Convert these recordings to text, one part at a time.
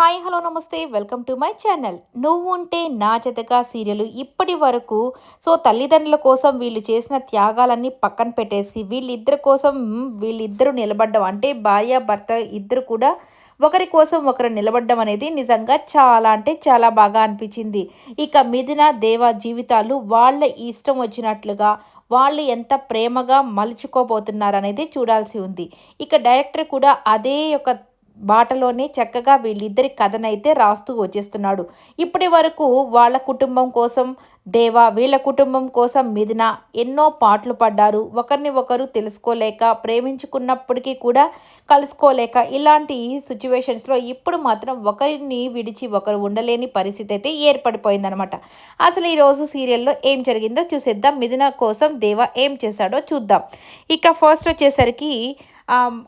Hi hello namaste. Welcome to my channel. నువ్వు ఉంటే నా జతగా సీరియల్ ఇప్పటి వరకు. సో తల్లిదండ్రుల కోసం వీళ్ళు చేసిన త్యాగాలన్నీ పక్కన పెట్టేసి వీళ్ళిద్దరి కోసం వీళ్ళిద్దరూ నిలబడ్డం. అంటే భార్య భర్త ఇద్దరు కూడా ఒకరి కోసం ఒకరు నిలబడ్డం అనేది నిజంగా చాలా అంటే చాలా బాగా అనిపించింది. ఇక మిథున దేవ జీవితాలు వాళ్ళ ఇష్టం వచ్చినట్లుగా వాళ్ళు ఎంత ప్రేమగా మలుచుకోబోతున్నారు అనేది చూడాల్సి ఉంది. ఇక డైరెక్టర్ కూడా అదే యొక్క బాటలోనే చక్కగా వీళ్ళిద్దరి కథనైతే రాస్తూ వచ్చేస్తున్నాడు. ఇప్పటి వరకు వాళ్ళ కుటుంబం కోసం దేవా వీళ్ళ కుటుంబం కోసం మిథున ఎన్నో పాటలు పడ్డారు ఒకరిని ఒకరు తెలుసుకోలేక ప్రేమించుకున్నప్పటికీ కూడా కలుసుకోలేక ఇలాంటి సిచ్యువేషన్స్లో ఇప్పుడు మాత్రం ఒకరిని విడిచి ఒకరు ఉండలేని పరిస్థితి అయితే ఏర్పడిపోయిందనమాట అసలు ఈరోజు సీరియల్లో ఏం జరిగిందో చూసేద్దాం. మిథున కోసం దేవా ఏం చేశాడో చూద్దాం. ఇక ఫస్ట్ వచ్చేసరికి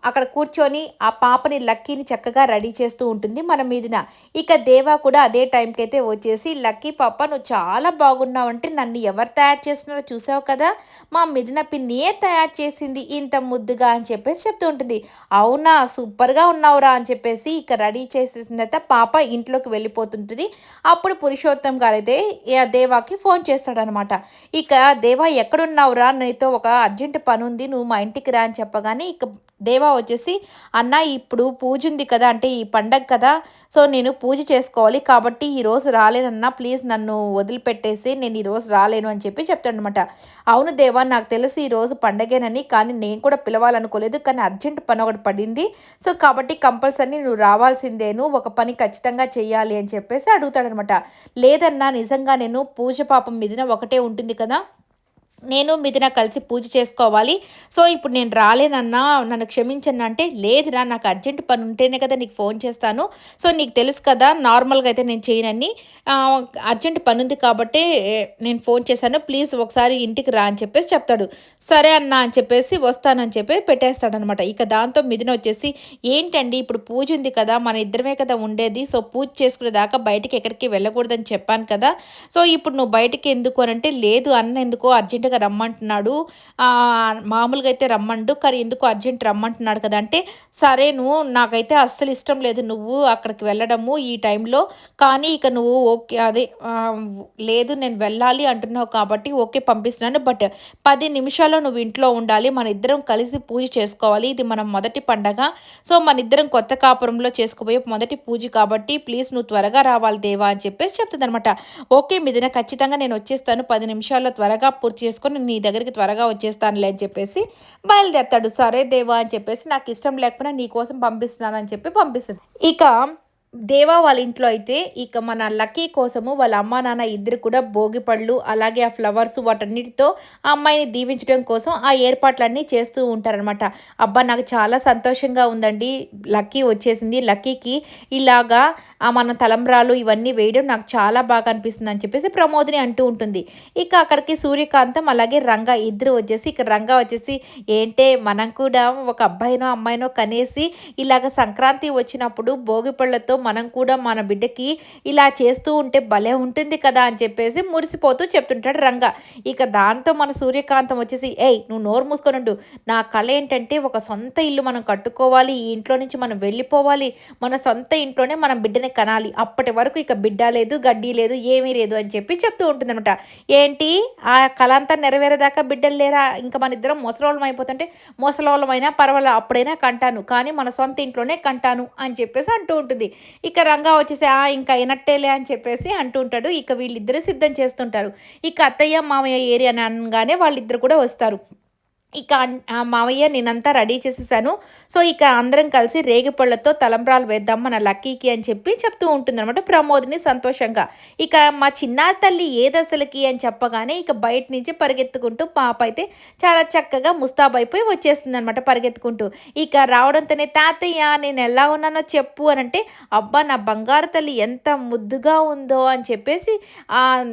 అక్కడ కూర్చొని ఆ పాపని లక్కీని చక్కగా రెడీ చేస్తూ ఉంటుంది మన మీదిన ఇక దేవా కూడా అదే టైంకి అయితే వచ్చేసి లక్కీ పాప నువ్వు చాలా బాగున్నావు. అంటే నన్ను ఎవరు తయారు చేస్తున్నారో చూసావు కదా? మా మిదిన పిన్నియే తయారు చేసింది ఇంత ముద్దుగా అని చెప్పేసి చెప్తూ ఉంటుంది. అవునా సూపర్గా ఉన్నావురా అని చెప్పేసి ఇక రెడీ చేసేసిన తర్వాత పాప ఇంట్లోకి వెళ్ళిపోతుంటుంది. అప్పుడు పురుషోత్తం గారు అయితే దేవాకి ఫోన్ చేస్తాడనమాట. ఇక దేవా ఎక్కడున్నావురా? నీతో ఒక అర్జెంట్ పని ఉంది నువ్వు మా ఇంటికి రా అని చెప్పగానే ఇక దేవా వచ్చేసి అన్న ఇప్పుడు పూజ ఉంది కదా అంటే ఈ పండగ కదా సో నేను పూజ చేసుకోవాలి కాబట్టి ఈరోజు రాలేనన్నా ప్లీజ్ నన్ను వదిలిపెట్టేసి నేను ఈరోజు రాలేను అని చెప్పి చెప్తాడనమాట అవును దేవా నాకు తెలుసు ఈరోజు పండగేనని కానీ నేను కూడా పిలవాలనుకోలేదు కానీ అర్జెంట్ పని ఒకటి పడింది. సో కాబట్టి కంపల్సరీ నువ్వు రావాల్సిందేను ఒక పని ఖచ్చితంగా చేయాలి అని చెప్పేసి అడుగుతాడనమాట లేదన్నా నిజంగా నేను పూజ పాపం మీదన ఒకటే ఉంటుంది కదా? నేను మిథున కలిసి పూజ చేసుకోవాలి. సో ఇప్పుడు నేను రాలేనన్నా నన్ను క్షమించను అంటే లేదురా నాకు అర్జెంట్ పని ఉంటేనే కదా నీకు ఫోన్ చేస్తాను. సో నీకు తెలుసు కదా నార్మల్గా అయితే నేను చేయనని అర్జెంట్ పని ఉంది కాబట్టి నేను ఫోన్ చేశాను. ప్లీజ్ ఒకసారి ఇంటికి రా అని చెప్పేసి చెప్తాడు. సరే అన్న అని చెప్పేసి వస్తానని చెప్పి పెట్టేస్తాడనమాట ఇక దాంతో మిథున వచ్చేసి ఏంటండి ఇప్పుడు పూజ ఉంది కదా మన ఇద్దరమే కదా ఉండేది. సో పూజ చేసుకునే దాకా బయటికి ఎక్కడికి వెళ్ళకూడదని చెప్పాను కదా. సో ఇప్పుడు నువ్వు బయటికి ఎందుకు అని అంటే లేదు అన్న ఎందుకో అర్జెంట్ అర్జెంటుగా రమ్మంటున్నాడు. మామూలుగా అయితే రమ్మండు కానీ ఎందుకు అర్జెంట్ రమ్మంటున్నాడు కదా అంటే సరే నువ్వు నాకైతే అస్సలు ఇష్టం లేదు నువ్వు అక్కడికి వెళ్ళడము ఈ టైంలో కానీ ఇక నువ్వు ఓకే అదే లేదు నేను వెళ్ళాలి అంటున్నావు కాబట్టి ఓకే పంపిస్తున్నాను బట్ పది నిమిషాల్లో నువ్వు ఇంట్లో ఉండాలి మన ఇద్దరం కలిసి పూజ చేసుకోవాలి ఇది మనం మొదటి పండగ. సో మన ఇద్దరం కొత్త కాపురంలో చేసుకుపోయే మొదటి పూజ కాబట్టి ప్లీజ్ నువ్వు త్వరగా రావాలి దేవా అని చెప్పేసి చెప్తుంది అనమాట ఓకే మీదిన ఖచ్చితంగా నేను వచ్చేస్తాను పది నిమిషాల్లో త్వరగా పూర్తి చేసుకొని నీ దగ్గరికి త్వరగా వచ్చేస్తానులే అని చెప్పేసి బయలుదేరతాడు. సరే దేవా అని చెప్పేసి నాకు ఇష్టం లేకపోయినా నీ కోసం పంపిస్తున్నానని చెప్పి పంపిస్తుంది. ఇక దేవా వాళ్ళ ఇంట్లో అయితే ఇక మన లక్కీ కోసము వాళ్ళ అమ్మా నాన్న ఇద్దరు కూడా భోగి పళ్ళు అలాగే ఆ ఫ్లవర్స్ వాటన్నిటితో ఆ అమ్మాయిని దీవించడం కోసం ఆ ఏర్పాట్లన్నీ చేస్తూ ఉంటారనమాట అబ్బా నాకు చాలా సంతోషంగా ఉందండి. లక్కీ వచ్చేసింది. లక్కీకి ఇలాగా మన తలంబ్రాలు ఇవన్నీ వేయడం నాకు చాలా బాగా అనిపిస్తుంది అని చెప్పేసి ప్రమోదిని అంటూ ఉంటుంది. ఇక అక్కడికి సూర్యకాంతం అలాగే రంగా ఇద్దరు వచ్చేసి ఇక రంగా వచ్చేసి ఏంటే మనం కూడా ఒక అబ్బాయినో అమ్మాయినో కనేసి ఇలాగ సంక్రాంతి వచ్చినప్పుడు భోగి పళ్ళతో మనం కూడా మన బిడ్డకి ఇలా చేస్తూ ఉంటే భలే ఉంటుంది కదా అని చెప్పేసి మురిసిపోతూ చెప్తుంటాడు రంగ. ఇక దాంతో మన సూర్యకాంతం వచ్చేసి ఏయ్ నువ్వు నోరు మూసుకొని ఉండు. నా కళ ఏంటంటే ఒక సొంత ఇల్లు మనం కట్టుకోవాలి ఈ ఇంట్లో నుంచి మనం వెళ్ళిపోవాలి మన సొంత ఇంట్లోనే మనం బిడ్డని కనాలి. అప్పటి వరకు ఇక బిడ్డ లేదు గడ్డి లేదు ఏమీ లేదు అని చెప్పి చెప్తూ ఉంటుందన్నమాట. ఏంటి? ఆ కళ అంతా నెరవేరేదాకా బిడ్డలు లేరా? ఇంకా మన ఇద్దరం ముసలోళ్ళం అయిపోతుంటే ముసలోళ్ళమైనా పర్వాలేదు అప్పుడైనా కంటాను. కానీ మన సొంత ఇంట్లోనే కంటాను అని చెప్పేసి అంటూ ఉంటుంది. ఇక రంగా వచ్చేసి ఆ ఇంకా అయినట్టేలే అని చెప్పేసి అంటుంటాడు ఇక వీళ్ళిద్దరూ సిద్ధం చేస్తుంటారు. ఇక అత్తయ్య మామయ్య ఏరియా అనగానే వాళ్ళిద్దరు కూడా వస్తారు. ఇక మావయ్య నేనంతా రెడీ చేసేసాను. సో ఇక అందరం కలిసి రేగిపళ్ళతో తలంబ్రాలు వేద్దాం మన లక్కీకి అని చెప్పి చెప్తూ ఉంటుందన్నమాట ప్రమోద్ని సంతోషంగా. ఇక మా చిన్న తల్లి ఏ దశలకి అని చెప్పగానే ఇక బయట నుంచి పరిగెత్తుకుంటూ పాప అయితే చాలా చక్కగా ముస్తాబైపోయి వచ్చేస్తుంది అనమాట పరిగెత్తుకుంటూ. ఇక రావడంతోనే తాతయ్య నేను ఎలా ఉన్నానో చెప్పు అని అంటే అబ్బా నా బంగారు తల్లి ఎంత ముద్దుగా ఉందో అని చెప్పేసి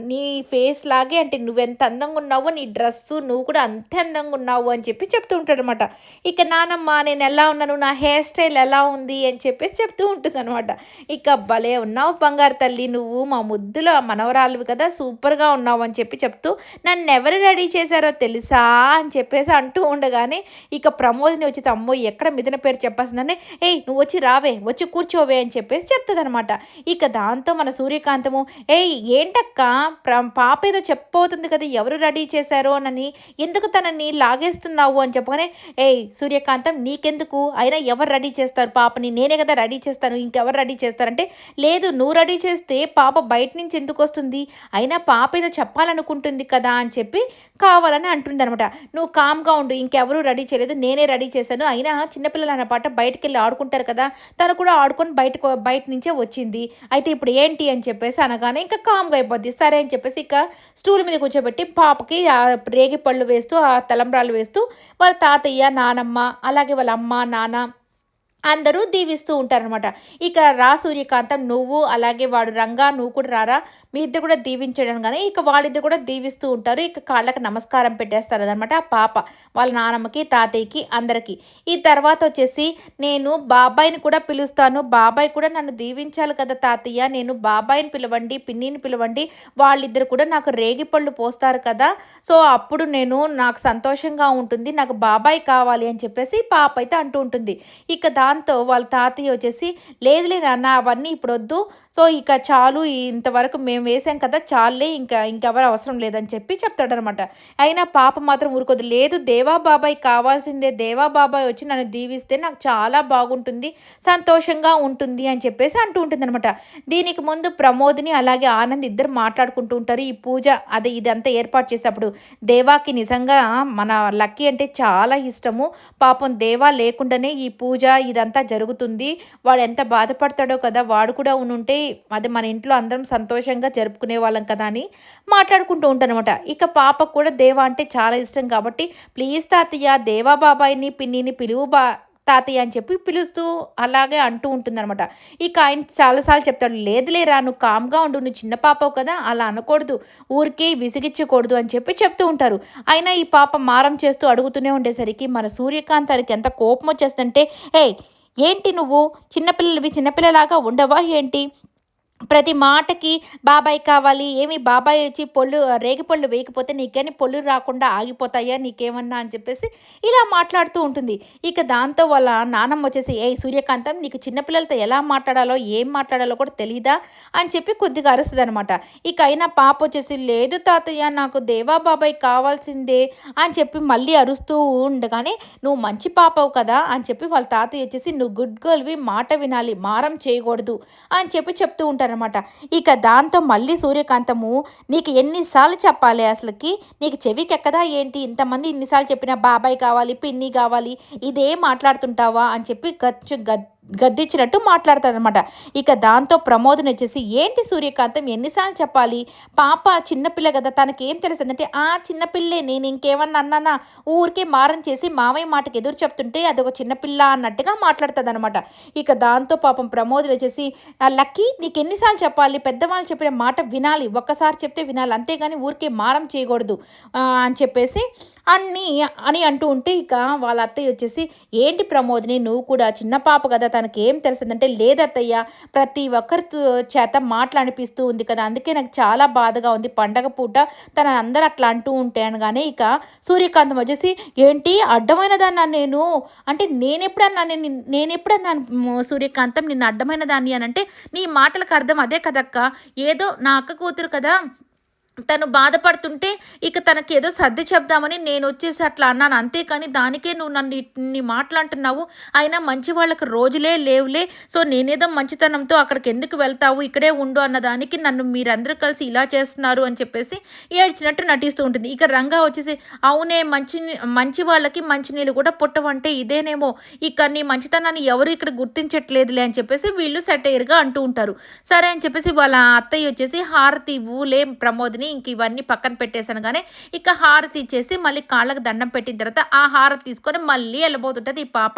నీ ఫేస్ లాగే అంటే నువ్వెంత అందంగా ఉన్నావో నీ డ్రెస్సు నువ్వు కూడా అంతే అందంగా ఉన్నావు అని చెప్పి చెప్తూ ఉంటాడు అనమాట ఇక నానమ్మ నేను ఎలా ఉన్నాను? నా హెయిర్ స్టైల్ ఎలా ఉంది? అని చెప్పేసి చెప్తూ ఉంటుంది అనమాట ఇక భలే ఉన్నావు బంగారు తల్లి నువ్వు మా ముద్దులో మనవరాలు కదా సూపర్గా ఉన్నావు అని చెప్పి చెప్తూ నన్ను ఎవరు రెడీ చేశారో తెలుసా? అని చెప్పేసి అంటూ ఉండగానే ఇక ప్రమోదిని వచ్చి అమ్మో ఎక్కడ మిథున పేరు చెప్పాల్సిందని? ఏయ్ నువ్వు వచ్చి రావే వచ్చి కూర్చోవే అని చెప్పేసి చెప్తుంది అనమాట ఇక దాంతో మన సూర్యకాంతము ఏయ్ ఏంటక్క? ప్ర పాప ఏదో చెప్పబోతుంది కదా ఎవరు రెడీ చేశారో? అని ఎందుకు తనని లాగేసి చేస్తున్నావు అని చెప్పగానే ఏయ్ సూర్యకాంతం నీకెందుకు? అయినా ఎవరు రెడీ చేస్తారు? పాపని నేనే కదా రెడీ చేస్తాను. ఇంకెవరు రెడీ చేస్తారంటే లేదు నువ్వు రెడీ చేస్తే పాప బయట నుంచి ఎందుకు వస్తుంది? అయినా పాప ఏదో చెప్పాలనుకుంటుంది కదా అని చెప్పి కావాలని అంటుంది అనమాట నువ్వు కామ్గా ఉండు ఇంకెవరూ రెడీ చేయలేదు. నేనే రెడీ చేశాను. అయినా చిన్నపిల్లలు అన్నమాట బయటకు వెళ్ళి ఆడుకుంటారు కదా తను కూడా ఆడుకొని బయటకు బయట నుంచే వచ్చింది. అయితే ఇప్పుడు ఏంటి అని చెప్పేసి అనగానే ఇంకా కామ్గా అయిపోద్ది. సరే అని చెప్పేసి ఇక స్టూల్ మీద కూర్చోబెట్టి పాపకి రేగి పళ్ళు వేస్తూ ఆ తలంబ్రాలు వేస్తూ వాళ్ళ తాతయ్య నానమ్మ అలాగే వాళ్ళ అమ్మ నాన్న అందరూ దీవిస్తూ ఉంటారనమాట ఇక రా సూర్యకాంతం నువ్వు అలాగే వాడు రంగా నువ్వు కూడా రారా? మీ ఇద్దరు కూడా దీవించడం కానీ ఇక వాళ్ళిద్దరు కూడా దీవిస్తూ ఉంటారు. ఇక కాళ్ళకి నమస్కారం పెట్టేస్తారు అనమాట ఆ పాప వాళ్ళ నానమ్మకి తాతయ్యకి అందరికీ. ఈ తర్వాత వచ్చేసి నేను బాబాయిని కూడా పిలుస్తాను. బాబాయ్ కూడా నన్ను దీవించాలి కదా తాతయ్య. నేను బాబాయిని పిలవండి పిన్నిని పిలవండి. వాళ్ళిద్దరు కూడా నాకు రేగి పళ్ళు పోస్తారు కదా. సో అప్పుడు నేను నాకు సంతోషంగా ఉంటుంది. నాకు బాబాయ్ కావాలి అని చెప్పేసి పాప అయితే అంటూ ఉంటుంది. ఇక దాంతో వాళ్ళ తాతయ్య వచ్చేసి లేదులే నాన్న అవన్నీ ఇప్పుడు వద్దు. సో ఇక చాలు ఇంతవరకు మేము వేసాం కదా చాలే ఇంకా ఇంకెవరు అవసరం లేదని చెప్పి చెప్తాడనమాట. అయినా పాప మాత్రం ఊరుకోదు. లేదు దేవా బాబాయ్ కావాల్సిందే. దేవా బాబాయ్ వచ్చి నన్ను దీవిస్తే నాకు చాలా బాగుంటుంది సంతోషంగా ఉంటుంది అని చెప్పేసి అంటూ ఉంటుంది అనమాట దీనికి ముందు ప్రమోదిని అలాగే ఆనంద్ ఇద్దరు మాట్లాడుకుంటూ ఉంటారు. ఈ పూజ అదే ఇదంతా ఏర్పాటు చేసేటప్పుడు దేవాకి నిజంగా మన లక్కీ అంటే చాలా ఇష్టము. పాపం దేవా లేకుండానే ఈ పూజ ఇదంతా జరుగుతుంది. వాడు ఎంత బాధపడతాడో కదా వాడు కూడా ఉంటే అది మన ఇంట్లో అందరం సంతోషంగా జరుపుకునే వాళ్ళం కదా అని మాట్లాడుకుంటూ ఉంటానమాట ఇక పాపకు కూడా దేవా అంటే చాలా ఇష్టం కాబట్టి ప్లీజ్ తాతయ్య దేవా బాబాయిని పిన్నిని పిలువు బా తాతయ్య అని చెప్పి పిలుస్తూ అలాగే అంటూ ఉంటుందన్నమాట. ఇక ఆయన చాలాసార్లు చెప్తాడు లేదులేరా నువ్వు కామ్గా ఉండు నువ్వు చిన్న పాపవు కదా అలా అనకూడదు ఊరికే విసిగించకూడదు అని చెప్పి చెప్తూ ఉంటారు. అయినా ఈ పాప మారం చేస్తూ అడుగుతూనే ఉండేసరికి మన సూర్యకాంతానికి ఎంత కోపం వచ్చేస్తుంటే ఏయ్ ఏంటి నువ్వు? చిన్నపిల్లలవి చిన్నపిల్లలాగా ఉండవా ఏంటి? ప్రతి మాటకి బాబాయ్ కావాలి ఏమి బాబాయ్ వచ్చి పొళ్ళు రేగి పళ్ళు వేయకపోతే నీకని పొళ్ళు రాకుండా ఆగిపోతాయా నీకేమన్నా అని చెప్పేసి ఇలా మాట్లాడుతూ ఉంటుంది. ఇక దాంతో వాళ్ళ నానమ్మ వచ్చేసి ఏ సూర్యకాంతం నీకు చిన్నపిల్లలతో ఎలా మాట్లాడాలో ఏం మాట్లాడాలో కూడా తెలీదా? అని చెప్పి కొద్దిగా అరుస్తుంది అనమాట ఇక అయినా పాప వచ్చేసి లేదు తాతయ్య నాకు దేవా బాబాయ్ కావాల్సిందే అని చెప్పి మళ్ళీ అరుస్తూ ఉండగానే నువ్వు మంచి పాపవు కదా అని చెప్పి వాళ్ళ తాతయ్య వచ్చేసి నువ్వు గుడ్ గర్ల్వి మాట వినాలి మారం చేయకూడదు అని చెప్పి చెప్తూ ఉంటారు అనమాట ఇక దాంతో మళ్ళీ సూర్యకాంతము నీకు ఎన్నిసార్లు చెప్పాలి అసలుకి? నీకు చెవికి ఎక్కదా ఏంటి? ఇంతమంది ఇన్నిసార్లు చెప్పినా బాబాయ్ కావాలి పిన్ని కావాలి ఇదే మాట్లాడుతుంటావా? అని చెప్పి గచ్చు గ గద్దించినట్టు మాట్లాడతారనమాట ఇక దాంతో ప్రమోదం వచ్చేసి ఏంటి సూర్యకాంతం? ఎన్నిసార్లు చెప్పాలి? పాప చిన్నపిల్ల కదా తనకి ఏం తెలుస్తుందంటే ఆ చిన్నపిల్లే నేను ఇంకేమన్నా అన్నానా? ఊరికే మారం చేసి మామయ్య మాటకి ఎదురు చెప్తుంటే అది ఒక చిన్నపిల్ల అన్నట్టుగా మాట్లాడుతుంది అనమాట ఇక దాంతో పాపం ప్రమోదం వచ్చేసి లక్కీ నీకు ఎన్నిసార్లు చెప్పాలి? పెద్దవాళ్ళు చెప్పిన మాట వినాలి. ఒక్కసారి చెప్తే వినాలి. అంతేగాని ఊరికే మారం చేయకూడదు. అని చెప్పేసి అన్ని అని అంటూ ఉంటే ఇక వాళ్ళ అత్తయ్య వచ్చేసి ఏంటి ప్రమోదిని నువ్వు కూడా చిన్న పాప కదా తనకి ఏం తెలిసిందంటే లేదత్తయ్య ప్రతి ఒక్కరి చేత మాట్లాడిపిస్తూ ఉంది కదా అందుకే నాకు చాలా బాధగా ఉంది. పండగ పూట తన అందరు అట్లా అంటూ ఉంటే అనగానే ఇక సూర్యకాంతం వచ్చేసి ఏంటి అడ్డమైనదాన్నా నేను? అంటే నేను ఎప్పుడన్నా నేను ఎప్పుడన్నా సూర్యకాంతం నిన్ను అడ్డమైన దాన్ని అని అంటే నీ మాటలకు అర్థం అదే కదక్క. ఏదో నా అక్క కూతురు కదా తను బాధపడుతుంటే ఇక తనకి ఏదో సర్ది చెప్దామని నేను వచ్చేసి అట్లా అన్నాను. అంతేకాని దానికే నువ్వు నన్ను ఇన్ని మాట్లాడుతున్నావు. అయినా మంచి వాళ్ళకి రోజులే లేవులే. సో నేనేదో మంచితనంతో అక్కడికి ఎందుకు వెళ్తావు? ఇక్కడే ఉండు అన్న దానికి నన్ను మీరందరూ కలిసి ఇలా చేస్తున్నారు అని చెప్పేసి ఏడ్చినట్టు నటిస్తూ ఉంటుంది. ఇక రంగా వచ్చేసి అవునే మంచి మంచి వాళ్ళకి మంచి నీళ్ళు కూడా పుట్టవంటే ఇదేనేమో. ఇక నీ మంచితనాన్ని ఎవరు ఇక్కడ గుర్తించట్లేదులే అని చెప్పేసి వీళ్ళు సెటైర్గా అంటూ ఉంటారు. సరే అని చెప్పేసి వాళ్ళ అత్తయ్య వచ్చేసి హారతి ఊలే ప్రమోదిని. ఇంక ఇవన్నీ పక్కన పెట్టేశాను కానీ ఇక హారతి ఇచ్చేసి మళ్ళీ కాళ్ళకు దండం పెట్టిన తర్వాత ఆ హారతి తీసుకొని మళ్ళీ వెళ్ళబోతుంటుంది ఈ పాప.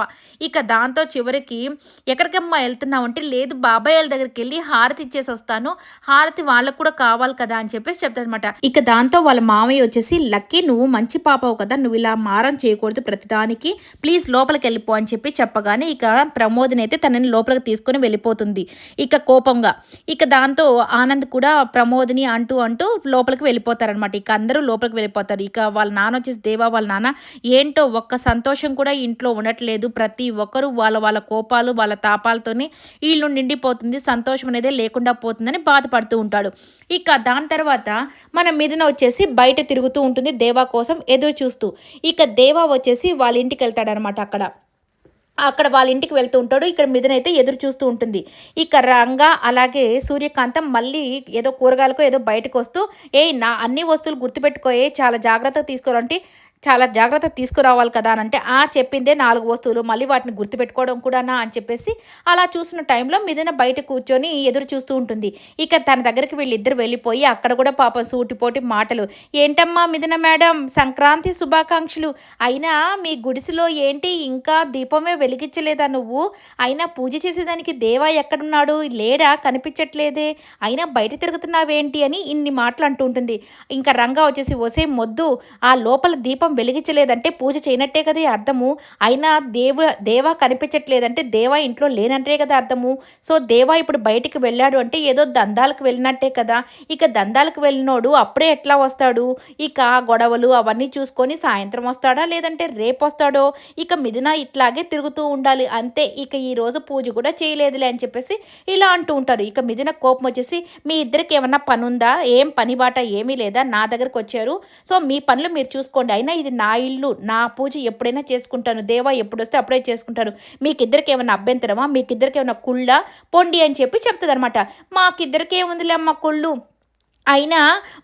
ఇక దాంతో చివరికి ఎక్కడికమ్మా వెళ్తున్నావు అంటే లేదు బాబాయ్ వాళ్ళ దగ్గరికి వెళ్ళి హారతి ఇచ్చేసి వస్తాను. హారతి వాళ్ళకు కూడా కావాలి కదా అని చెప్పేసి చెప్తాను అనమాట ఇక దాంతో వాళ్ళ మామయ్య వచ్చేసి లక్కీ నువ్వు మంచి పాపవు కదా నువ్వు ఇలా మారం చేయకూడదు ప్రతిదానికి. ప్లీజ్ లోపలికి వెళ్ళిపో అని చెప్పి చెప్పగానే ఇక ప్రమోద్ని అయితే తనని లోపలికి తీసుకొని వెళ్ళిపోతుంది. ఇక కోపంగా. ఇక దాంతో ఆనంద్ కూడా ప్రమోదిని అంటూ అంటూ లోపలికి వెళ్ళిపోతారనమాట ఇక అందరూ లోపలికి వెళ్ళిపోతారు. ఇక వాళ్ళ నాన్న వచ్చేసి దేవా వాళ్ళ నాన్న ఏంటో ఒక్క సంతోషం కూడా ఇంట్లో ఉండట్లేదు. ప్రతి ఒక్కరు వాళ్ళ వాళ్ళ కోపాలు వాళ్ళ తాపాలతోనే ఇల్లు నిండిపోతుంది. సంతోషం అనేది లేకుండా పోతుందని బాధపడుతూ ఉంటాడు. ఇక దాని తర్వాత మన మీదన వచ్చేసి బయట తిరుగుతూ ఉంటుంది దేవా కోసం ఎదురు చూస్తూ. ఇక దేవా వచ్చేసి వాళ్ళ ఇంటికి వెళ్తాడనమాట అక్కడ. అక్కడ వాళ్ళ ఇంటికి వెళ్తూ ఉంటాడు. ఇక్కడ మిథునైతే ఎదురు చూస్తూ ఉంటుంది. ఇక రంగా అలాగే సూర్యకాంతం మళ్ళీ ఏదో కూరగాయలకో ఏదో బయటకు వస్తూ ఏ నా అన్ని వస్తువులు గుర్తుపెట్టుకోయే చాలా జాగ్రత్తగా తీసుకోవాలంటే చాలా జాగ్రత్త తీసుకురావాలి కదా అని అంటే ఆ చెప్పిందే నాలుగు వస్తువులు మళ్ళీ వాటిని గుర్తుపెట్టుకోవడం కూడానా? అని చెప్పేసి అలా చూసిన టైంలో మిదిన బయట కూర్చొని ఎదురు చూస్తూ ఉంటుంది. ఇక తన దగ్గరికి వీళ్ళిద్దరు వెళ్ళిపోయి అక్కడ కూడా పాపం సూటిపోటి మాటలు. ఏంటమ్మా మిదిన మేడం సంక్రాంతి శుభాకాంక్షలు. అయినా మీ గుడిసెలో ఏంటి ఇంకా దీపమే వెలిగించలేదా నువ్వు? అయినా పూజ చేసేదానికి దేవా ఎక్కడున్నాడు? లేడా? కనిపించట్లేదే. అయినా బయట తిరుగుతున్నావేంటి? అని ఇన్ని మాటలు అంటూ ఉంటుంది. ఇంకా రంగా వచ్చేసి వసే మొద్దు ఆ లోపల దీపం దీపం వెలిగించలేదంటే పూజ చేయనట్టే కదా అర్థము. అయినా దేవ దేవా కనిపించట్లేదంటే దేవా ఇంట్లో లేనంటే కదా అర్థము. సో దేవా ఇప్పుడు బయటికి వెళ్ళాడు అంటే ఏదో దందాలకు వెళ్ళినట్టే కదా. ఇక దందాలకు వెళ్ళినోడు అప్పుడే ఎట్లా వస్తాడు? ఇక గొడవలు అవన్నీ చూసుకొని సాయంత్రం వస్తాడా? లేదంటే రేపు వస్తాడో? ఇక మిథున ఇట్లాగే తిరుగుతూ ఉండాలి. అంతే ఇక ఈ రోజు పూజ కూడా చేయలేదులే అని చెప్పేసి ఇలా అంటూ ఉంటారు. ఇక మిథున కోపం వచ్చేసి మీ ఇద్దరికి ఏమన్నా పని ఉందా ఏం పని బాట ఏమీ లేదా? నా దగ్గరకు వచ్చారు. సో మీ పనులు మీరు చూసుకోండి. అయినా ఇది నా ఇల్లు నా పూజ ఎప్పుడైనా చేసుకుంటాను. దేవా ఎప్పుడు వస్తే అప్పుడే చేసుకుంటాను. మీకిద్దరికి ఏమైనా అభ్యంతరమా? మీకిద్దరికి ఏమైనా కుళ్ళ? పొండి అని చెప్పి చెప్తుంది అనమాట మాకిద్దరికి ఏముందిలే అమ్మ కుళ్ళు? అయినా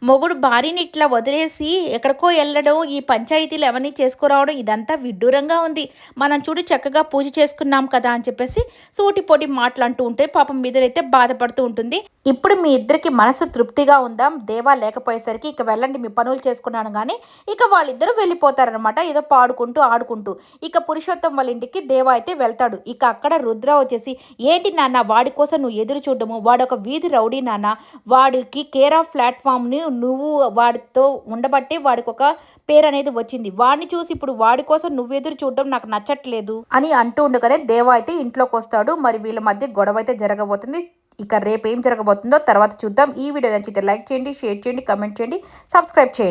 మొగుడు భార్యని ఇట్లా వదిలేసి ఎక్కడికో వెళ్ళడం ఈ పంచాయతీలు ఎవరిని చేసుకురావడం ఇదంతా విడ్డూరంగా ఉంది. మనం చూడు చక్కగా పూజ చేసుకున్నాం కదా అని చెప్పేసి సూటిపోటి మాట్లాడుతూ ఉంటే పాపం మీదనైతే బాధపడుతూ ఉంటుంది. ఇప్పుడు మీ ఇద్దరికి మనసు తృప్తిగా ఉందాం? దేవా లేకపోయేసరికి ఇక వెళ్ళండి మీ పనులు చేసుకున్నాను కానీ ఇక వాళ్ళిద్దరూ వెళ్ళిపోతారనమాట ఏదో పాడుకుంటూ ఆడుకుంటూ. ఇక పురుషోత్తం వాళ్ళ ఇంటికి దేవా అయితే వెళ్తాడు. ఇక అక్కడ రుద్ర వచ్చేసి ఏంటి నాన్న వాడి కోసం నువ్వు ఎదురు చూడము వాడు ఒక వీధి రౌడీ నాన్న? వాడికి కేర్ ఆఫ్ ప్లాట్ఫామ్ని నువ్వు వాడితో ఉండబట్టే వాడికి ఒక పేరు అనేది వచ్చింది. వాడిని చూసి ఇప్పుడు వాడి కోసం నువ్వు ఎదురు చూడడం నాకు నచ్చట్లేదు అని అంటూ ఉండగానే దేవా అయితే ఇంట్లోకి వస్తాడు మరి వీళ్ళ మధ్య గొడవ అయితే జరగబోతుంది. ఇక రేపు ఏం జరగబోతుందో తర్వాత చూద్దాం. ఈ వీడియో నచ్చితే లైక్ చేయండి షేర్ చేయండి కమెంట్ చేయండి సబ్స్క్రైబ్ చేయండి.